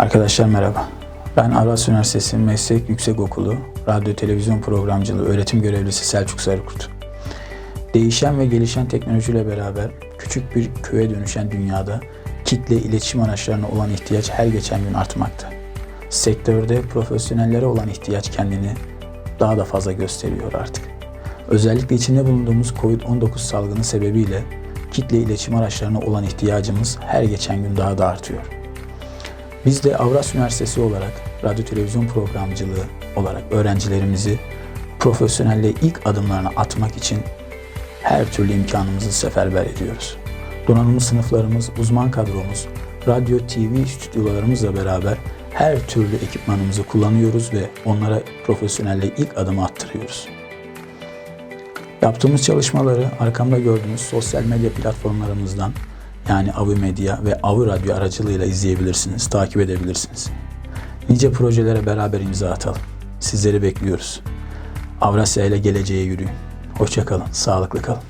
Arkadaşlar merhaba. Ben Aras Üniversitesi Meslek Yüksekokulu Radyo Televizyon Programcılığı Öğretim Görevlisi Selçuk Sarıkurt. Değişen ve gelişen teknolojiyle beraber küçük bir köye dönüşen dünyada kitle iletişim araçlarına olan ihtiyaç her geçen gün artmakta. Sektörde profesyonellere olan ihtiyaç kendini daha da fazla gösteriyor artık. Özellikle içinde bulunduğumuz COVID-19 salgını sebebiyle kitle iletişim araçlarına olan ihtiyacımız her geçen gün daha da artıyor. Biz de Avras Üniversitesi olarak radyo televizyon programcılığı olarak öğrencilerimizi profesyonelliğe ilk adımlarını atmak için her türlü imkanımızı seferber ediyoruz. Donanımlı sınıflarımız, uzman kadromuz, radyo, TV stüdyolarımızla beraber her türlü ekipmanımızı kullanıyoruz ve onlara profesyonelliğe ilk adımı attırıyoruz. Yaptığımız çalışmaları arkamda gördüğünüz sosyal medya platformlarımızdan yani Avı Medya ve Avı Radyo aracılığıyla izleyebilirsiniz, takip edebilirsiniz. Nice projelere beraber imza atalım. Sizleri bekliyoruz. Avrasya ile geleceğe yürüyün. Hoşçakalın, sağlıklı kalın.